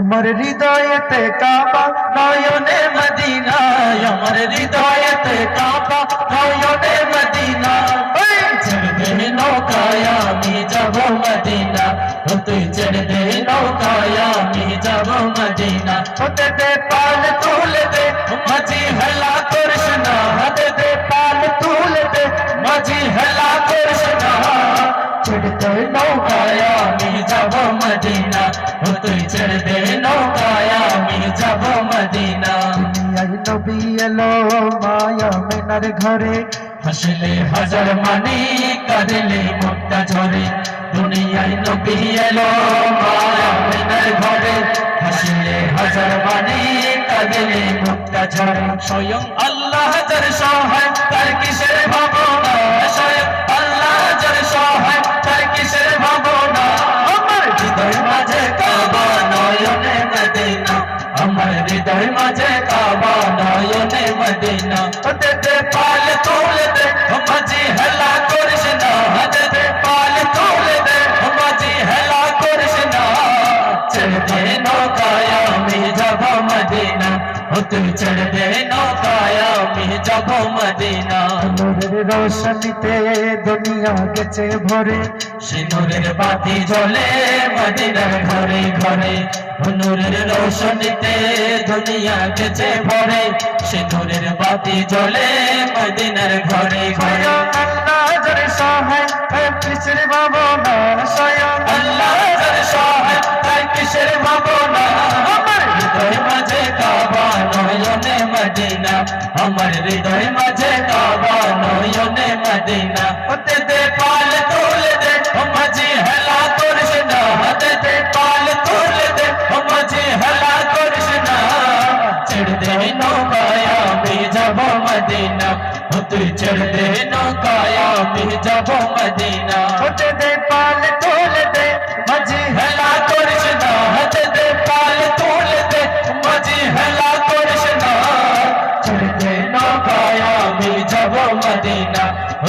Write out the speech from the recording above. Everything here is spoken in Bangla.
আমার হৃদয়েতে কাবা নয়নে মদিনা আমার হৃদয়েতে কাবা নয়নে মদিনা ওই চড়বে নৌকায় আমি যাব মদিনা ও তুই চড়বে নৌকায় আমি যাব মদিনা হতে দে পাল তুলে দে মাঝি হেলা করিস না হতে দে পাল তুলে দে মাঝি হেলা করিস না চড়তে নৌকায় আমি যাব মদিনা তুই চড়বে নৌকায় আমি যাব মদিনা দুনিয়ায় নবী এলো মায়া মেনার ঘরে হাসলে হাজার মানি কাঁদলে মুক্তা ঝরে দুনিয়ায় নবী এলো মায়া মেনার ঘরে হাসলে হাজার মানি কাঁদলে মুক্তা ঝরে স্বয়ং আল্লাহ যার সহায় আমার হৃদয় মাঝে কাবা নয়নে মদিনা হতে দে পাল তোলে দে ও মাঝি হেলা করিস না হতে দে পাল তোলে দে ও মাঝি হেলা করিস না চড় দে নৌকায় আমি যাব মদিনা ও তুই চড় দে নৌকায় আমি যাব মদিনা নূরের রোশনীতে দুনিয়া গেছে ভরে। সিনুরের বাতি জ্বলে মদিনার ঘরে ঘরে। রোশনীতে দুনিয়া গেছে ভরে। সিনুরের বাতি জ্বলে মদিনার ঘরে ঘরে। আল্লাহ জরে সহায় কিসের ভাবনা স্বয়ং আল্লাহ জরে সহায় কিসের ভাবনা আমার হৃদয় মাঝে কাবা নয়নে মদিনা। আমার হৃদয় মাঝে কাবা নয়নে মদিনা হতে দে পাল, তোলে দে। ও মাঝি হেলা করিস না, হতে দে পাল, তোলে দে। ও মাঝি হেলা করিস না মদিনা। তুই দে নৌকায় যাব মদিনা।